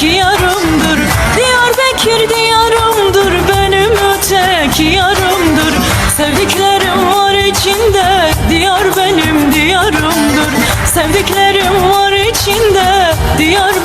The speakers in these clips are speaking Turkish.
öteki yarımdır. Diyarbakır diyarımdır benim öteki yarımdır. Sevdiklerim var içinde diyar benim diyarımdır. Sevdiklerim var içinde diyar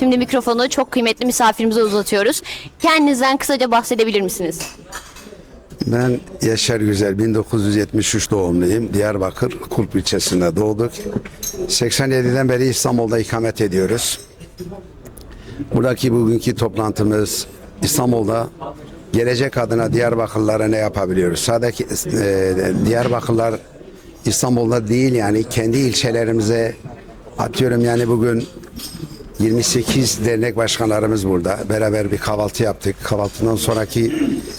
Şimdi mikrofonu çok kıymetli misafirimize uzatıyoruz. Kendinizden kısaca bahsedebilir misiniz? Ben Yaşar Güzel 1973 doğumluyum. Diyarbakır Kulp ilçesinde doğduk. 87'den beri İstanbul'da ikamet ediyoruz. Buradaki bugünkü toplantımız İstanbul'da gelecek adına Diyarbakırlılara ne yapabiliyoruz? Sadece e, Diyarbakırlılar İstanbul'da değil yani kendi ilçelerimize atıyorum yani bugün 28 dernek başkanlarımız burada. Beraber bir kahvaltı yaptık. Kahvaltıdan sonraki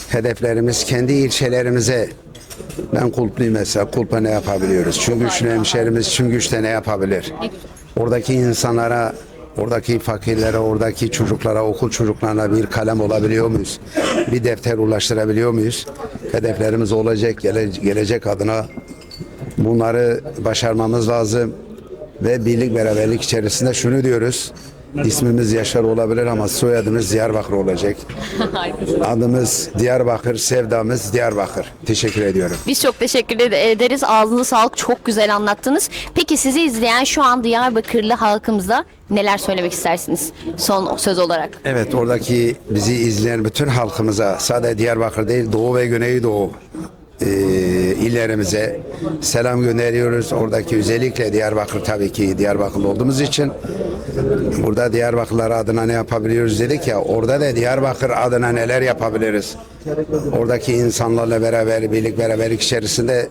hedeflerimiz kendi ilçelerimize ben kulpluyum mesela. Kulpa ne yapabiliyoruz? Çüngüçlü hemşerimiz Çüngüç'te ne yapabilir? Oradaki insanlara, oradaki fakirlere, oradaki çocuklara, okul çocuklarına bir kalem olabiliyor muyuz? Bir defter ulaştırabiliyor muyuz? Hedeflerimiz olacak, gele- gelecek adına bunları başarmamız lazım ve birlik beraberlik içerisinde şunu diyoruz. İsmimiz Yaşar olabilir ama soyadımız Diyarbakır olacak. Adımız Diyarbakır, sevdamız Diyarbakır. Teşekkür ediyorum. Biz çok teşekkür ed- ederiz. Ağzınıza sağlık. Çok güzel anlattınız. Peki sizi izleyen şu an Diyarbakırlı halkımıza neler söylemek istersiniz son söz olarak? Evet oradaki bizi izleyen bütün halkımıza sadece Diyarbakır değil Doğu ve Güneydoğu e, illerimize selam gönderiyoruz. Oradaki özellikle Diyarbakır tabii ki Diyarbakırlı olduğumuz için burada Diyarbakırlar adına ne yapabiliyoruz dedik ya orada da Diyarbakır adına neler yapabiliriz. Oradaki insanlarla beraber birlik beraberlik içerisinde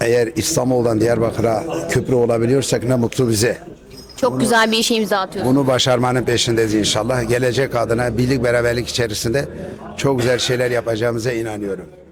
eğer İstanbul'dan Diyarbakır'a köprü olabiliyorsak ne mutlu bize. Çok güzel bir işe imza atıyorsunuz. Bunu başarmanın peşindeyiz inşallah. Gelecek adına birlik beraberlik içerisinde çok güzel şeyler yapacağımıza inanıyorum.